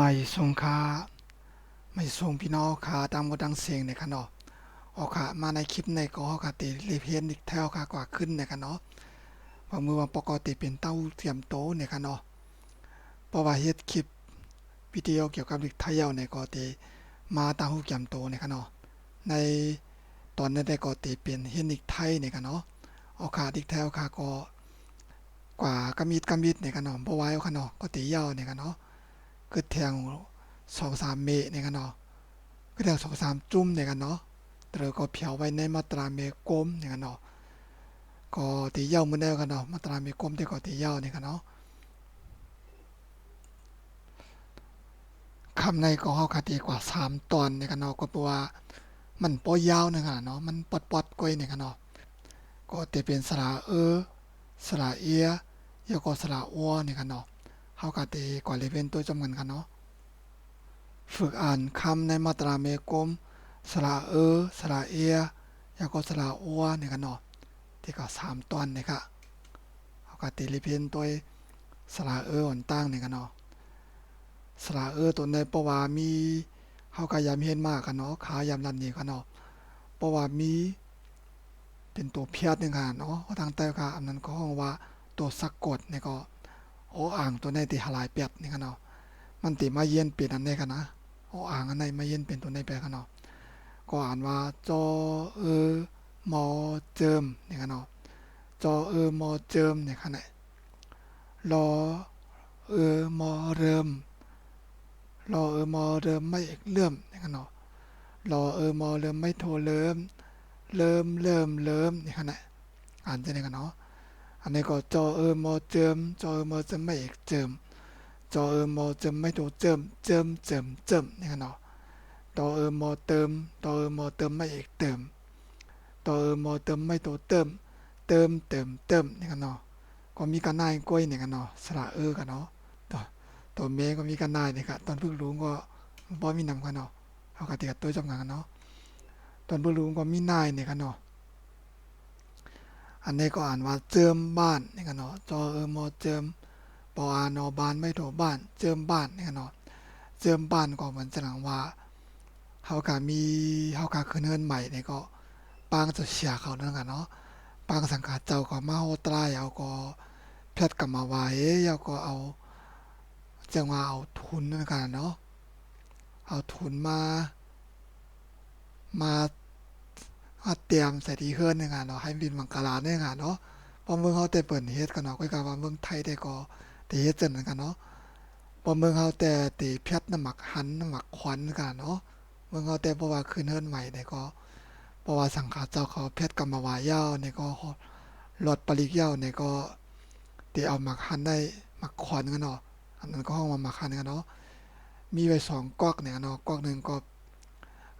ไม่ทรงคาไม่ทรงพี่น้องคาตามกดังเสียงเนี่ยค่ะเนาะออกค่ะมาในคลิปในก็ค่ะติรีเพนอีกแถวค่ะกว่าขึ้นเนี่ยค่ะเนาะบางมือว่าปกติเป็นเต้าเทียมโตเนี่ยค่ะเนาะเพราะว่าเฮ็ดคลิปวิดีโอเกี่ยวกับลิกไทยเอาเนี่ยก็ติมาตามหูเทียมโตเนี่ยค่ะเนาะในตอนนั้นได้ก็ติเป็นเฮ็ดอีกไทยเนี่ยค่ะเนาะออกค่ะอีกแถวค่ะก็กว่ากำมิดกำมิดเนี่ยค่ะเนาะบ่ไว้เอาค่ะเนาะก็ติยาวเนี่ยค่ะเนาะคือแทงสองสามเมตรเนี่ยกันเนาะ คืองสามเมตรในกันเนาะก็แทงสองสามจุ่มเนี่ยกันเนาะแต่เราก็เพียวไว้ในมาตราเมกลมเนี่ยกันเนาะก็ตีเย้ามือเดียวกันเนาะมาตราเมกลมที่ก็ตีเย้าเนี่กันเนาะคำในก็เข้าคาตีกว่าสามตอนเนี่ยกันเนาะก็เพราะว่ามันปอยาวเนี่ยกันเนาะมันปอดปอดก้อยเนี่ยกันเนาะก็จะเป็นสระเออสระเอียแล้วก็สระอ้วเนี่ยกันเนาะ เฮากะติก่อเลเป็นตัวจำกันกันเนาะฝึกอ่านคำในมาตราเมกมสระเออสระเอียแล้วก็สระอัวเนี่ยกันเนาะที่ก็สามตอนเนี่ยค่ะเฮากะติเลเป็นตัวสระเอออ่อนตั้งเนี่ยกันเนาะสระเออตัวในเพระวามีเฮาก็ยามเห็นมากกันเนาะขายามลันนี่กันเนาะเพระวามีเป็นตัวเพียดหนึ่งค่ะเนาะทางใต้ค่ะอันนั้นก็ห้องว่าตัวสะกดเนี่ยก็ โออ่างตัวในที่หลายเปียดนี่กันเนาะมันติมาเย็นเป็นอันใดกันนะโออ่างอันใดมาเย็นเป็นตัวในแปลกันเนาะก็อ่านว่าจอเออมอเจิมนี่กันเนาะจอเออมอเจิมนี่กันไหนรอเออมอเริ่มรอเออมอเริ่มไม่เอกเริ่มนี่กันเนาะรอเออมอเริ่มไม่โทรเริ่มเริ่มเริ่มเริ่มนี่กันไหนอ่านจะได้กันเนาะ อันนี้ก็จอเออมอเจิมจอเออมอเจิมไม่เอกเจิมจอเออมอเจิมไม่โทเจิมเจิมเจิมเจิมนี่กันเนาะตอเออมอเติมตอเออมอเติมไม่เอกเติมตอเออมอเติมไม่โทเติม เติมเติมเติมนี่กันเนาะก็มีการนายกล้วยนี่กันเนาะสระเออกันเนาะตัวตัวเมก็มีการนายนี่ค่ะตอนเพิ่งรู้ก็บ่มีนำกันเนาะเอากระติกตัวจำงานกันเนาะตอนเพิ่งรู้ก็มีนายนี่กันเนาะ อันนี้ก็อ่านว่าเจิมบ้านนี่กันเนาะจอเออมอเจิมปออานอบ้านไม่โถบ้าน เจิมบ้านนี่กันเนาะเจิมบ้านก็เหมือนจะหลังว่าเฮากะมีเฮากะคืนเฮินใหม่นี่ก็ปางจะเสียเขานั่นกันเนาะปางสังฆาเจ้าก็มาโหตรายเอาก็เพชรกลับมาไว้แล้วก็เอาจังว่าเอาทุนนั่นกันเนาะเอาทุนมา มา ก็เตรียมใส่ที่เฮือนในงานเนาะให้บินมังกรลาในงานเนาะพอเมืองเฮาแต่เปิดเฮ็ดกันเนาะก็กะว่าเมืองไทยได้ก็แต่เฮ็ดจังนั้นกันเนาะพอเมืองเฮาแต่ติเพชรน้ำหมักหันน้ำหมักขวัญกันเนาะเมืองเฮาแต่เพราะว่าคืนเฮือนใหม่ได้ก็เพราะว่าสังฆาเจ้าเขาเพชรกรรมวายาวนี่ก็หลอดปริกยาวนี่ก็ติเอาหมักหันได้หมักขวัญกันเนาะอันนั้นก็ห้องว่าหมักหันกันเนาะมีไว้สองก๊อกเนี่ยเนาะก๊อกหนึ่งก็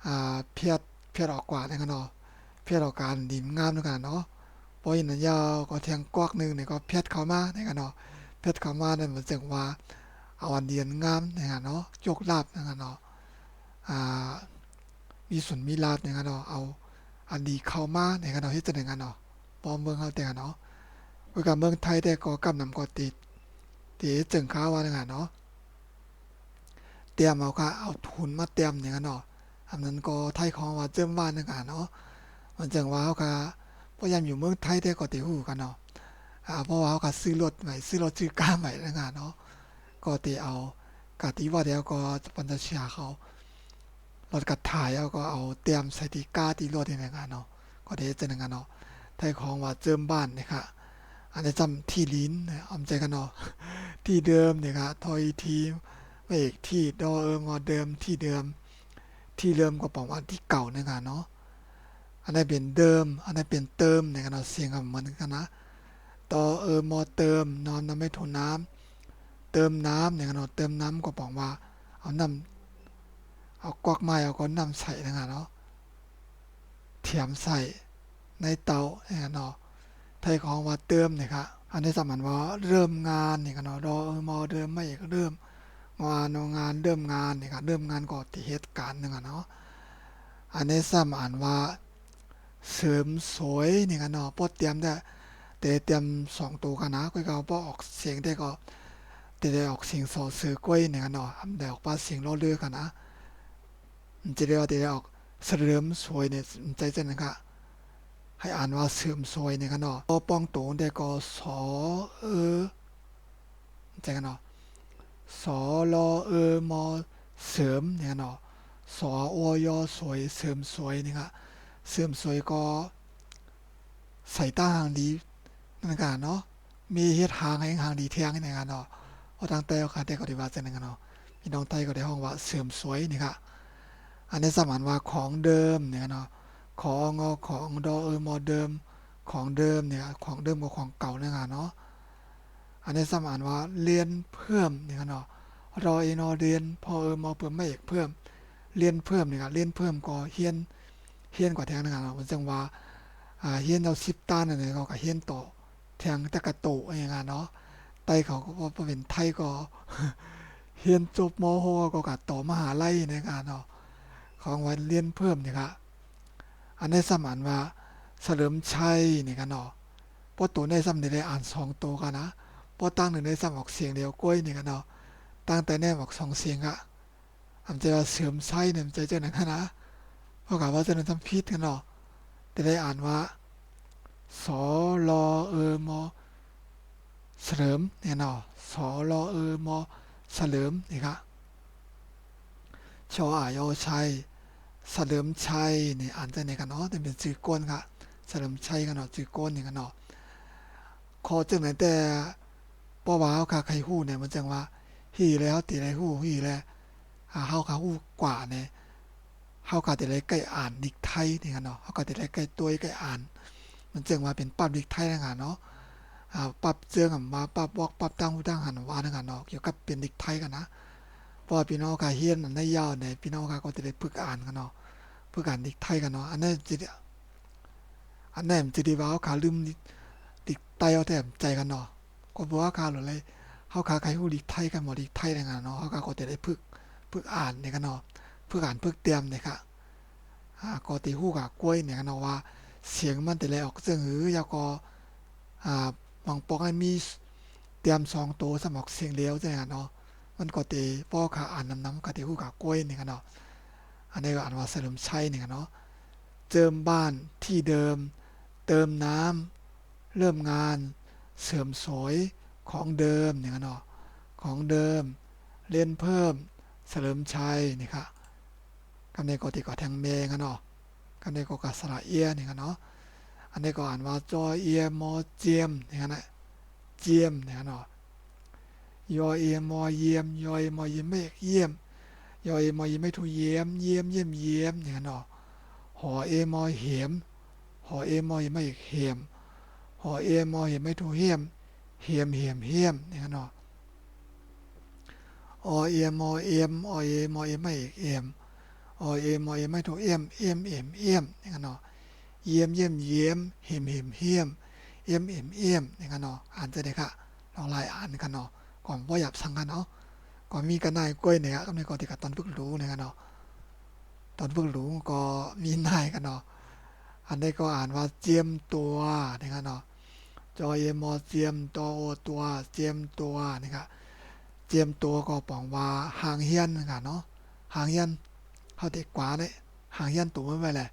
อ่าเพชรเพชรออกกว่าเนี่ยกันเนาะ เพียรอการดีมงามด้วยกันเนาะพออินยาวก็เทียงกวกหนึงเนี่ยก็เพียรเข้ามาในกันเนาะเพียรเข้ามาเนี่ยมันจึงว่าเอาอันเดียนงามในกันเนาะโชคลาภในกันเนาะอ่ามีส่วนมีลาภในกันเนาะเอาอันดีเข้ามาในกันเนาะเฮ็ดจังได๋กันเนาะปอมเมืองเฮาแต่กันเนาะคือกับเมืองไทยแต่ก็กำนำก็ติดติจึงข้าวว่าในกันเนาะเตรียมเอาค่ะเอาทุนมาเตรียมในกันเนาะอันนั้นก็ไทยของว่าเจิมว่านในกันเนาะ มันจังว่าเฮาก็พยายามอยู่เมืองไทยแต่ก็ติฮู้กันเนาะอ่าเพราะว่าเฮาก็ซื้อรถใหม่ซื้อรถซื้อก้าใหม่แล้วงานเนาะก็ติเอากะติว่าเดี๋ยวก็ปันจะเชียเขารถกระถ่ายเอาก็เอาเตรียมใส่ที่กาที่รถนี่งานเนาะก็ได้จังงานเนาะไทยของว่าเจิมบ้านนี่ค่ะอันนี้จำที่ลิ้นอำใจกันเนาะที่เดิมนี่ค่ะทอยทีเอกที่ดอเอิงอเดิมที่เดิม ที่เดิมก็บอกว่าที่เก่าในงานเนาะ อันนี้เป็นเดิม อันนี้เป็นเติมในกันเนาะเสียงกับเหมือนกันนะต่อเออมอเติมนอนน้ำไม่ทนน้ำเติมน้ำในกันเนาะเติมน้ำก็บอกว่าเอาน้ำเอากวักไม้เอาก็น้ำใส่ในกันเนาะเทียมใส่ในเตาในกันเนาะไทยของว่าเติมเนี่ยครับอันนี้สมันว่าเริ่มงานเนี่ยนเนาะรอเออมอเดิมไม่เริ่มงานงานเริ่มงานเนี่ยครับเริ่มงานก็ที่เหตุการณ์นึงอะเนาะอันนี้ซ้ำอ่านว่า เสริมสวยนี่กันเนาะพอเตรียมได้แต่เตรียมสองตัวกันนะก็เอาพอออกเสียงได้ก็แต่ได้ออกเสียงสอสือกล้วยนี่กันเนาะอำได้ออกปาเสียงล้อเลือกันนะมันจะได้ว่าได้ออกเสริมสวยเนี่ยใจเจนนะคะให้อ่านว่าเสริมสวยนี่กันเนาะปอปองโตได้ก็สอเออใจกันเนาะสอรอเออมอเสริมเนี่ยกันเนาะสอออยอสวยเสริมสวยนี่ยค่ะ เสริมสวยก็ใส่ตาหางดีนั่นกันเนาะมีเฮ็ดหางให้หางดีเที่ยงเนี่ยกันเนาะเพราะทางใต้ก็ได้ก็ได้ว่าจังนั้นกันเนาะพี่น้องใต้ก็ได้ห้องว่าเสริมสวยนี่ค่ะอันนี้สมานว่าของเดิมเนี่ยเนาะของอของดอเออมอเดิมของเดิมเนี่ยของเดิมกับของเก่าเนี่ยเนาะอันนี้สมานว่าเรียนเพิ่มเนี่ยเนาะรอเอนอเรียนพอเออมอเพิ่มไม่เอกเพิ่มเรียนเพิ่มเนี่ยค่ะเรียนเพิ่มก็เฮียน เฮียนกว่าแทงนะคะเนาะมันจังว่าอ่าเฮียนเอา10ตานนั่นเนี่ยก็เฮียนต่อแทงตะกะโตอย่างเงี้ยเนาะไต้เขาก็พอเป็นไทยก็เรียนจบม .6 ก็กะต่อมหาลัยในการเนาะของวันเรียนเพิ่มนี่ครับอันในี้สมานว่าเฉลิมชัยนี่กันเนาะพอตัวในซ้ำได้อ่านสองตัวกันนะพอตั้งหนึ่งในซ้ำออกเสียงเดียวกล้วยนี่กันเนาะตั้งแต่แน่ออกสองเสียงอะอำจะว่าเสริมไส้เนี่ยใจเจ้าหนังนะ พรากับว่าจะนั้นทำพิษกันเนาะแต่ได้อ่านว่าสอรอเออมอเสริมเนี่ยเนาะสอรอเออมอเสริมนี่ครับชออายอชัยเสริมชัยนี่อ่านจะไหนกันเนาะแต่เป็นชื่อก้นครับเสริมชัยกันเนาะชื่อก้นนี่กันเนาะขอจึงไหนแต่ป้อว้าวค่ะใครฮู้เนี่ยมันจังว่าฮีแล้วตีไรฮู้ฮีแล้วหาเฮาค่ะฮู้กว่าเนี่ย เฮาก็ติได้ใกล้อ่านดิกไทยนี่กันเนาะเฮาก็ติได้ใกล้ตัวใกล้อ่าน มันจึงว่าเป็นปั๊บดิกไทยนะกันเนาะอ่าปรับเจืองมาปรับบอกปรับตั้งหูตั้งหันว่านั่นกันเนาะเกี่ยวกับเป็นด็กไทยกันนะเพราะพี่น้องกาเฮียนอันได้ยาวเนี่ยพี่น้องกาก็จะได้ฝึกอ่านกันเนาะฝึกอ่านด็กไทยกันเนาะอันนั้นจะได้อันนั้นจะได้ว่าเขาขาลืมด็กไทยเอาแต่ใจกันเนาะก็บอกว่าขาหรืออะไรเขาขาใครฮู้ด็กไทยกันหมดด็กไทยนั่นกันเนาะเขาก็จะได้ฝึกฝึกอ่านเนี่ยกันเนาะ ฝึกอ่านฝึกเตรียมเนี่ยค่ะอ่าก็ตีฮู้กับกล้วยเนี่ยนเนาะว่า เสียงมันแต่ละออกเสียงหือยาวก็อ่าบางปอกให้มีเตรียมสองตัวสมอกเสียงเลี้ยวจังเนาะมันก็ตีป้อขาอ่านน้ำน้ำก็ตีคู่กับกล้วยเนี่กันเนาะอันนี้ก็อ่านว่าเสริมชัยเนี่กันเนาะเจิมบ้านที่เดิม เติมน้ำเริ่มงาน เสริมสวยของเดิมเนี่กันเนาะของเดิม เล่นเพิ่มเสริมชัยนี่ค่ะ กำเนก็ตีก็แทงเมกันเนาะกำเนก็กัสระเอียนี่กันเนาะอันนี้ก็อ่านว่าจอเอียมอเจียมอย่างนั้นะเจียมอย่างนั้นเนาะยอเอียมอเยี่ยมยอเอียมอเยี่ยมไม่เยี่ยมยอเอียมอเยี่ยมไม่ถูกเยี่ยมเยี่ยมเยี่ยมเยี่ยมอย่างนั้นเนาะหอเอมอเหียมหอเอมอเยี่ยมไม่เหียมหอเอมอเยียมไม่ถูกเยี่ยมเหียมเหียมเหียมอย่างนั้นเนาะอเอียมอเอียมอเอมอเยี่ยมไม่เอ็ม อเอมอเยี่ยมไม่ถูกเอ็มเอ็มเอ็มเอ็มอย่างนั้นเนาะเยี่ยมเยี่ยมเยี่ยมเห็มเห็มเฮียมเอี่ยมเอ็มเอี่ยมนี่กันเนาะอ่านจะได้ค่ะลองไล่อ่านกันเนาะก่อนว่าหยับสั่งกันเนาะก่อนมีกันนายกล้วยเนี่ยก็ในก่อนที่กับตอนฝึกรู้เนี่ยกันเนาะตอนฝึกรู้ก็มีนายกันเนาะอันนี้ก็อ่านว่าเจียมตัวนี่กันเนาะจอเอมอเจียมตัวโอตัวเจียมตัวนี่ครับเจียมตัวก็ปองว่าหางเฮียนกันเนาะหางเฮียน เขาเด็กกว่าเนี่ยหางเฮียนตัวไม่ไปเลย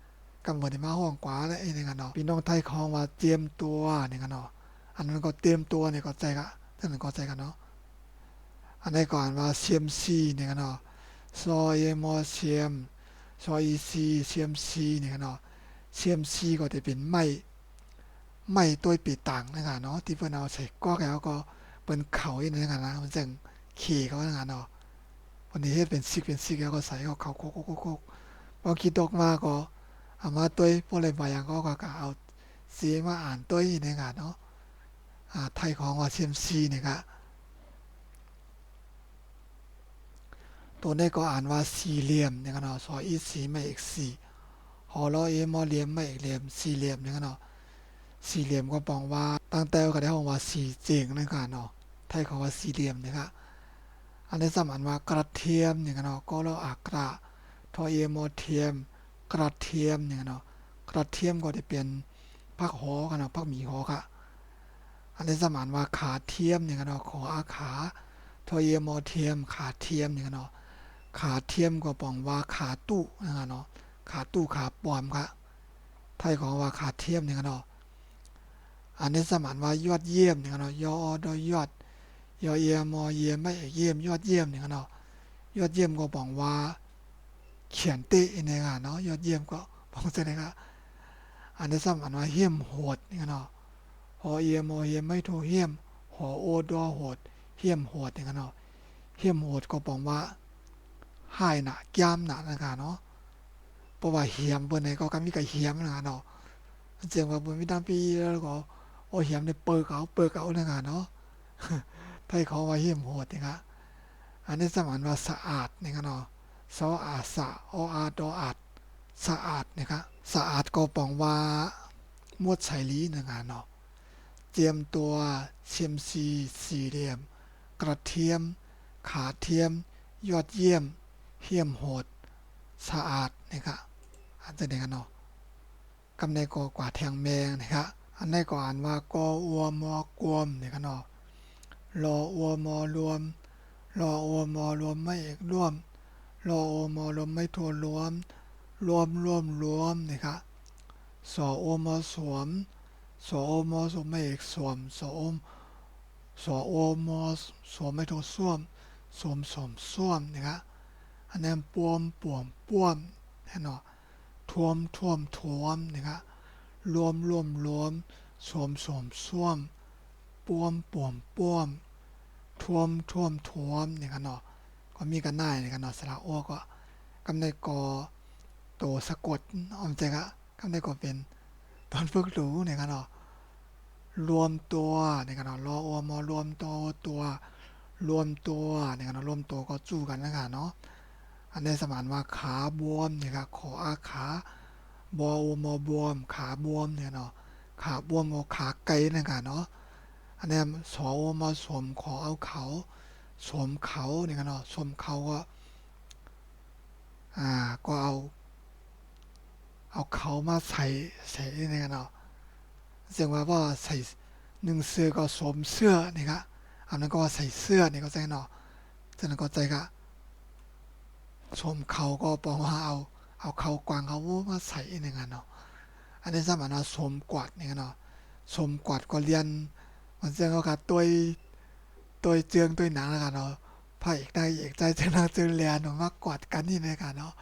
กำหนดมาห้องกว่าแล้วไอ้นี่กันเนาะพี่น้องไทยคองว่าเตรียมตัวนี่กันเนาะอันนั้นก็เตรียมตัวเนี่ยก็ใจกะท่านก็ใจกันเนาะอันนี้ก่อนว่าเซียมซีนี่กันเนาะซอยมอเซียมซอยซีเซียมซีนี่กันเนาะเซียมซีก็จะเป็นไม้ไม้ตัวปีต่างนี่กันเนาะที่เพิ่นเอาใส่ก้อแล้วก็เป็นเขาอีนี่กันนะมันจังขี่เขานี่กันเนาะ วันนี้เฮ็ดเป็นซิกเป็นซิกแล้วก็ใส่เขาเขาโคกโคกพอคิดออกมาก็อามาตัวพวกอะไรบางอย่างก็ก็เอาเสีมาอ่านตัวนี่ค่ะเนาะอ่าไทยของว่าเซียมซีนี่ค่ะตัวนี้ก็อ่านว่าสี่เหลี่ยมนี่ค่ะเนาะซออีสีไม่อีกสี่หอรอเอมอเหลี่ยมไม่อีกเหลี่ยมสี่เหลี่ยมนี่ค่ะเนาะสี่เหลี่ยมก็ปองว่าตั้งแต่ก็ได้ของว่าสี่เจงนี่ค่ะเนาะไทยของว่าสี่เหลี่ยมนี่ค่ะ อันนี้สมานว่ากระเทียมนี่ค่ะเนาะก็เราอักระทอเอมอเทียม กระเทียมเนี่ยเนาะกระเทียมก็จะเป็นผักหอกันเนาะผักหมีหอค่ะอันนี้สมานว่าขาเทียมเนี่ยเนาะขออาขาทอเยมอเทียม ขาเทียมนี่กันเนาะขาเทียมก็ปองว่าขาตู้นะเนาะขาตู้ขาปอมครับไทยของว่าขาเทียมนี่กันเนาะอันนี้สมานว่ายอดเยี่ยมนี่กันเนาะยอดยอด ยอเยมอเยมไม่เยี่ยมยอดเยี่ยมนี่กันเนาะยอดเยี่ยมก็ปองว่า เขียนเตะนี่กันเนาะยอดเยี่ยมก็ปองเสนะครับอันนี้สมานว่าเยี่ยมโหดนี่กันเนาะหอเยมอเยมไม่โทเยี่ยมหอโอดอโหดเยี่ยมโหดนี่กันเนาะเยี่ยมโหดก็ปองว่าหายหนาแก้มหนานะครับเนาะเพราะว่าเหียมเปิ้นไหนก็กำมีกับเหียมนะครับเนาะเจียงว่าเปิ้นมีตั้งปีแล้วก็โอเหียมได้เปิกเอาเปิกเอานะครับเนาะ ไทยเขาว่าเหียมโหดนะครับอันนี้สมานว่าสะอาดนะครับเนาะสออาสะออาดออาดสะอาดนะครับสะอาดก็ปองว่ามวดไฉลีนะครับเนาะเตรียมตัวเชียมซีสี่เหลี่ยม กระเทียม ขาเทียม ยอดเยี่ยมเหี้ยมโหด สะอาดนะครับอันจะเด็กกันเนาะกำในกอกว่าแทงแมงนะครับอันในก็อ่านว่า กออัวมอกวมเนี่ยกันเนาะ รออัวมอรวม รออัวมอรวมไม่เอกร่วม รออัวมอรวมไม่ทัวรวม รวมรวมรวมนะครับสออัวมอสวมสออัวมอสวมไม่เอกสวมสออมสออัวมอสวมไม่ทัวส้วมสวมสวมส้วมนะครับอันนั้ปวมปวมป้วมแน่นอนท่วมท่วมท่วมนะครับรวมรวมรวมสวมสวมส้วมป้วมปวมป้วม ท่วมท่วมท่วมนี่กันเนาะก็มีกันได้นี่กันเนาะสระโอก็กำในกอโตสะกดออมใจกะกำในก็เป็นตอนฝึกรู้นี่กันเนาะรวมตัวนี่กันเนาะรอโอมอรวมตัวตัว รวมตัวเนี่ยนะรวมตัวก็จู้กันนะครับเนาะอันนี้สมานว่าขาบวมเนี่ยครับขออาขาบอวมอบวม ขาบวมเนี่ยเนาะขาบวมก็ขาไกลนะครับเนาะ อันนี้สอวมาสวมขอเอาเขาสวมเขาเนี่ยเนาะสวมเขาก็อ่าก็เอา เอาเขามาใส่ใส่เนี่ยเนาะเสียงว่าว่าใส่หนึ่งเสื้อก็สวมเสื้อนี่ครับอันนั้นก็ว่าใส่เสื้อนี่ก็ใจเนาะจากนั้นก็ใจก็ชมเขาก็ปองว่าเอา เอาเขากวางเขามาใส่ในงานเนาะอันนี้สมานว่าสมกวาดนี่เนาะสวมกวาดก็เรียน มันเจ้าก็กัดตัวตัวเจืองตัวหนังแล้วกันเนาะพระเอกได้เอกใจเจ้านาเจอเรียนมากวาดกันนี่ในกันเนาะ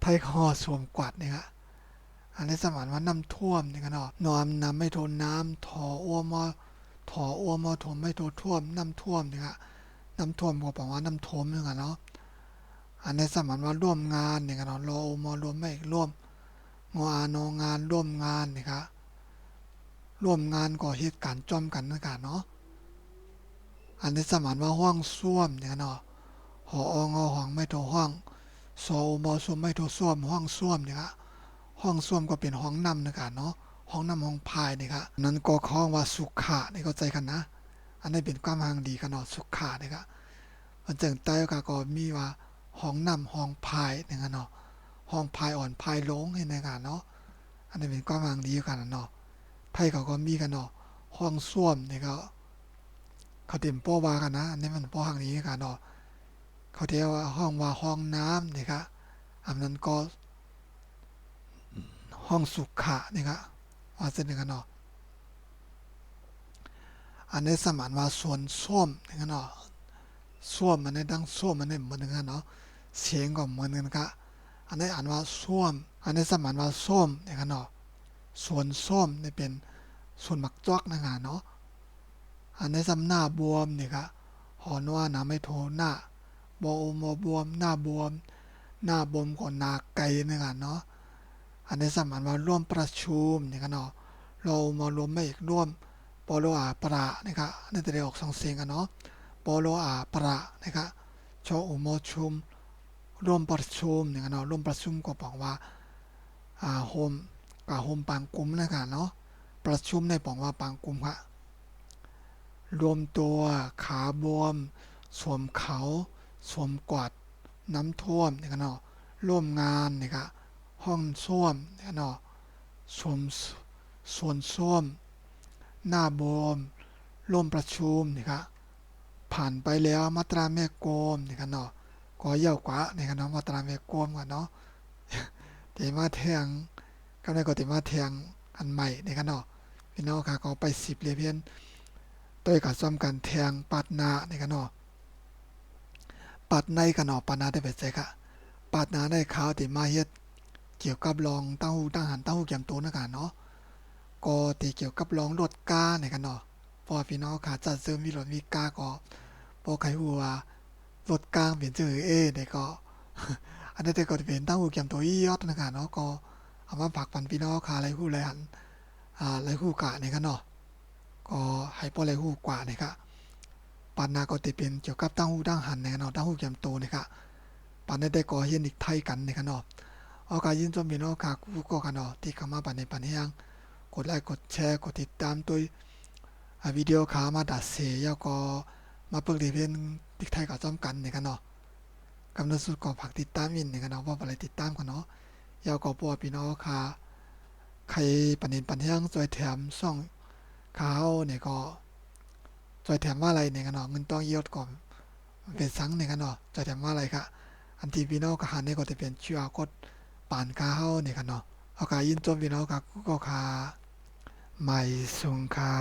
ไทยคอสวมกวาดนี่ครับอันนี้สมานว่าน้ำท่วมนี่กันเนาะนอมน้ำไม่ทนน้ำถออ้วมอถออ้วมอถมไม่โทท่วมน้ำท่วมนี่ครับน้ำท่วมก็แปลว่าน้ำท่วมนี่กันเนาะอันนี้สมานว่าร่วมงานนี่กันเนาะรอมอรวมไม่ร่วมงอานองานร่วมงานนี่ครับ ร่วมงานก่อเหตุการณ์จอมกันนี่กันเนาะอันนี้สมานว่าห้องส้วมเนี่กันเนาะหอองอห้องไม่โทห้องสอมอส้วมไม่โทส้วมห้องส้วมเนี่ครับห้องส้วมก็เป็นห้องน้ำนี่กันเนาะห้องน้ำห้องพายนี่ครับนั้นก็ข้องว่าสุขะนี่เข้าใจกันนะ อันนี้เป็นความห่างดีกันเนาะสุขะนี่ครับมันจึงใต้ก็ก็มีว่าห้องน้ำห้องพายนี่กันเนาะห้องพายอ่อนพายลงเห็นไหมกันเนาะอันนี้เป็นความห่างดีกันเนาะ ไทยเขาก็มีกันเนาะห้องส้วมนี่ก็เขาเต็มป้อว่ากันนะอันนี้มันป้อห่างดีกันเนาะเขาเรียกว่าห้องว่าห้องน้ำนี่ครับอันนั้นก็ห้องสุขะนี่ครับว่าเส้นหนึ่งกันเนาะอันนี้สมานว่าส่วนส้วมนี่กันเนาะส้วมมันในดังส้วมมันในเหมือนกันเนาะเสียงก็เหมือนกันครับอันนี้อ่านว่าส้วม อันนี้สมานว่าส้วมนี่กันเนาะ ส่วนส้มนี่เป็นส่วนหมักจอกนะครับเนาะอันนี้สำหน้าบวมนี่ครับหอนว่าน้าไม่โทหน้าบอมบวมหน้าบวม หน้าบวมก็หนาไกลนะครับเนาะอันนี้สมานว่าร่วมประชุมนี่กันเนาะเรามารวมไม่อีกร่วมปโลอาประนะครับนี่จะได้ออกสองเสียงกันเนาะปโลอาประนะครับชออุโมชุมร่วมประชุมเนี่ยเนาะร่วมประชุมก็บอกว่าอ่าโฮม กับโฮมปางกุมนะครับเนาะประชุมในบอกว่าปางกุมครับรวมตัวขาบวม สวมเขา สวมกวาดน้ำท่วมเนี่ยเนาะร่วมงานนะครับห้องส้วมเนี่ยเนาะสวมส่วนส้วม หน้าบวมร่วมประชุมนี่ครับผ่านไปแล้วมาตราแม่โกมนี่กันเนาะก็เย่ากว่านี่กันเนาะมาตราแม่โกมกันเนาะเตมาแทง ก็ได้ก็เตมาแทงอันใหม่ในกันเนาะพี่น้องค่ะก็ไป10เลยเพียนต้วยกับซ้อมกันแทงปัดน้านี่กันเนาะปัดในกันเนาะปัดนาได้ไปใส่ค่ะปัดนาได้ขาวติมาเฮ็ดเกี่ยวกับรองเต้าหู้ตั้งหันเต้าหู้แกมโตนะกันเนาะก็ติเกี่ยวกับรองรถกาในกันเนาะพอพี่น้องค่ะจัดเสริมมีรถมีกาก็พอใครฮู้ว่ารถกลางเป็นชื่อเอเนี่ยก็อันนี้นแต่ก็เป็นตั้งหูเกี่ยมตัวอียอดนะคะเนาะก็ อามาฝากปันพี่น้องค่ะไรฮู้อะไรหันอ่าอะไรฮู้กะเนี่ยกันเนาะก็ให้พออไรฮู้กว่าเนี่ยค่ะปันนาก็จะเป็นเกี่ยวกับตั้งหูตั้งหันเนี่ยกันเนาะตั้งหูเกี่ยมตัวเนี่ยค่ะปันนี้ได้ก็เฮียนอีกไทยกันเนี่ยกันเนาะเอการยินชมพี่น้องค่ะกูก็กันเนาะที่เข้ามาปันในปันเฮียงกดไลค์กดแชร์กดติดตามตัววิดีโอขามาดัดเสียแล้วก็มาเปิดรีเพนติ๊กไทยกับจอมกันเนี่ยกันเนาะกำหนดสุดก็ผักติดตามอินเนี่ยกันเนาะว่าอะไรติดตามกันเนาะ ยาวก็ปัวพี่น้องค่ะใครปันเห็นปันเที่ยงจอยแถมซ่องข้าวเนี่ยก็จอยแถมว่าอะไรเนี่ยกันเนาะเงินต้องยอดก่อนเป็นสังเนี่ยกันเนาะจอยแถมว่าอะไรค่ะอันที่พี่น้องก็หันเนี่ยก็จะเป็นชื่อกดป่านข้าวเนี่ยกันเนาะเอากายินจมพี่น้องค่ะก็ค่ะไม่สุงค่ะ